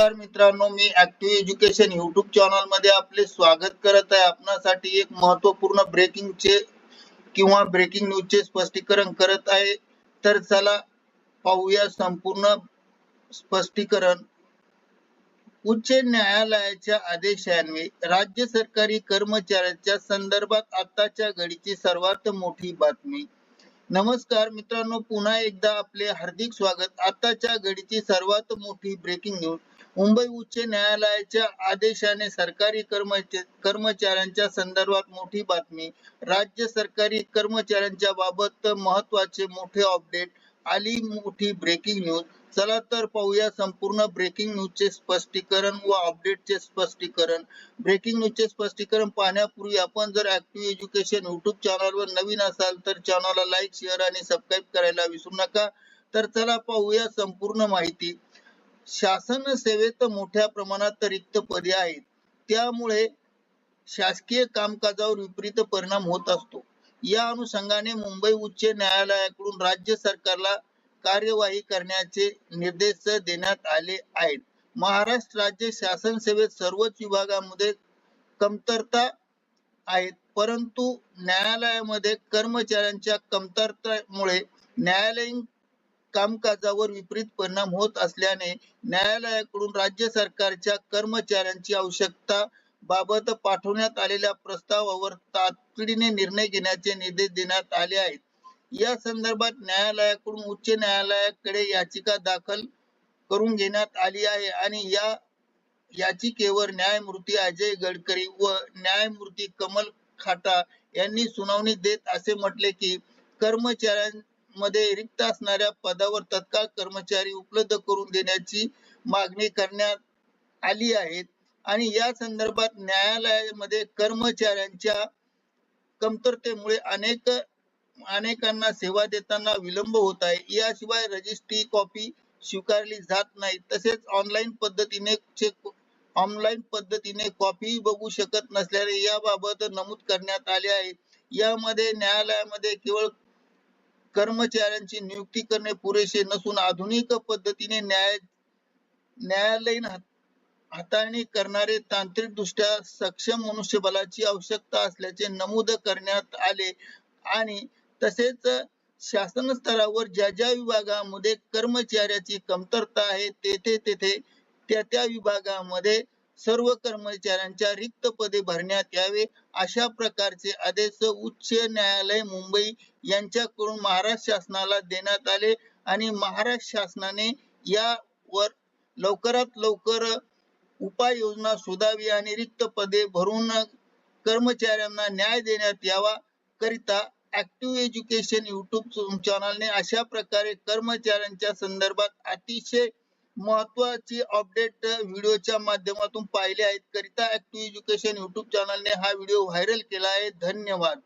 नमस्कार मित्रांनो मी ऍक्टिव्ह एज्युकेशन युट्यूब चॅनलमध्ये आपले स्वागत करत आहे. आपणासाठी एक महत्त्वपूर्ण ब्रेकिंग चे किंवा ब्रेकिंग न्यूज चे स्पष्टीकरण करत आहे. तर चला पाहूया संपूर्ण स्पष्टीकरण. उच्च न्यायालयाच्या आदेशान्वये राज्य सरकारी कर्मचाऱ्यांच्या संदर्भात आताच्या घडीची सर्वात मोठी बातमी. नमस्कार मित्रांनो पुन्हा एकदा आपले हार्दिक स्वागत. आताच्या घडीची सर्वात मोठी ब्रेकिंग न्यूज मुंबई उच्च न्यायालयाच्या आदेशाने सरकारी कर्मचाऱ्यांच्या संदर्भात मोठी बातमी. राज्य सरकारी कर्मचाऱ्यांच्या बाबत महत्त्वाचे मोठे अपडेट आली मोठी ब्रेकिंग न्यूज चला तर पाहूया संपूर्ण ब्रेकिंग न्यूजचे स्पष्टीकरण व अपडेटचे स्पष्टीकरण. ब्रेकिंग न्यूजचे स्पष्टीकरण पाहण्यापूर्वी आपण जर ऍक्टिव्ह एज्युकेशन युट्यूब चॅनलवर नवीन असाल तर चॅनलला लाईक शेअर आणि सबस्क्राईब करायला विसरू नका. तर चला पाहूया संपूर्ण माहिती. शासन सेवेत मोठ्या प्रमाणात रिक्त पदे आहेत. त्यामुळे शासकीय कामकाजावर विपरीत परिणाम होत असतो. या अनुषंगाने मुंबई उच्च न्यायालयाकडून राज्य सरकारला कार्यवाही करण्याचे निर्देश देण्यात आले आहेत. महाराष्ट्र राज्य शासन सेवेत सर्वच विभागामध्ये कमतरता आहेत. परंतु न्यायालयामध्ये कर्मचाऱ्यांच्या कमतरतेमुळे न्यायालयीन कामकाजावर विपरीत परिणाम होत असल्याने न्यायालयाकडून राज्य सरकारच्या कर्मचाऱ्यांची आवश्यकता बाबत पाठवण्यात आलेल्या प्रस्तावावर तातडीने निर्णय घेण्याचे निर्देश देण्यात आले आहेत. या संदर्भात न्यायालयाकडून उच्च न्यायालयाकडे याचिका दाखल करून घेण्यात आली आहे आणि या याचिकेवर न्यायमूर्ती अजय गडकरी व न्यायमूर्ती कमल खाटा यांनी सुनावणी देत असे म्हटले की कर्मचाऱ्यां मध्ये रिक्त असणाऱ्या पदावर तत्काळ कर्मचारी उपलब्ध करून देण्याची मागणी करण्यात आली आहे. आणि या संदर्भात न्यायालयामध्ये कर्मचाऱ्यांच्या कमतरतेमुळे अनेक अनेकांना सेवा देताना विलंब होत आहे. याशिवाय रजिस्ट्री कॉपी स्वीकारली जात नाही. तसेच ऑनलाईन पद्धतीने चेक ऑनलाईन पद्धतीने कॉपी बघू शकत नसल्याने याबाबत नमूद करण्यात आले आहे. यामध्ये न्यायालयामध्ये केवळ कर्मचाऱ्यांची नियुक्ती करणे पुरेसे नसून आधुनिक पद्धतीने न्याय न्यायालयीन हाताळणी करणारे तांत्रिक दृष्ट्या सक्षम मनुष्यबळाची आवश्यकता असल्याचे नमूद करण्यात आले आणि तसेच शासन स्तरावर ज्या ज्या विभागामध्ये कर्मचाऱ्याची कमतरता आहे तेथे तेथे त्या त्या विभागामध्ये सर्व कर्मचाऱ्यांच्या रिक्त पदे भरण्यात यावे अशा प्रकारचे आदेश उच्च न्यायालय मुंबई यांच्याकडून महाराष्ट्र शासनाला देण्यात आले आणि महाराष्ट्र शासनाने यावर लवकरात लवकर उपाययोजना शोधावी आणि रिक्त पदे भरून कर्मचाऱ्यांना न्याय देण्यात यावा करिता ऍक्टिव्ह एज्युकेशन युट्यूब चॅनलने अशा प्रकारे कर्मचाऱ्यांच्या संदर्भात अतिशय महत्वाची अपडेट व्हिडिओच्या माध्यमातून पाहिले आहेत. करिता ऍक्टिव्ह एज्युकेशन युट्यूब चॅनलने हा व्हिडिओ व्हायरल केला आहे. धन्यवाद.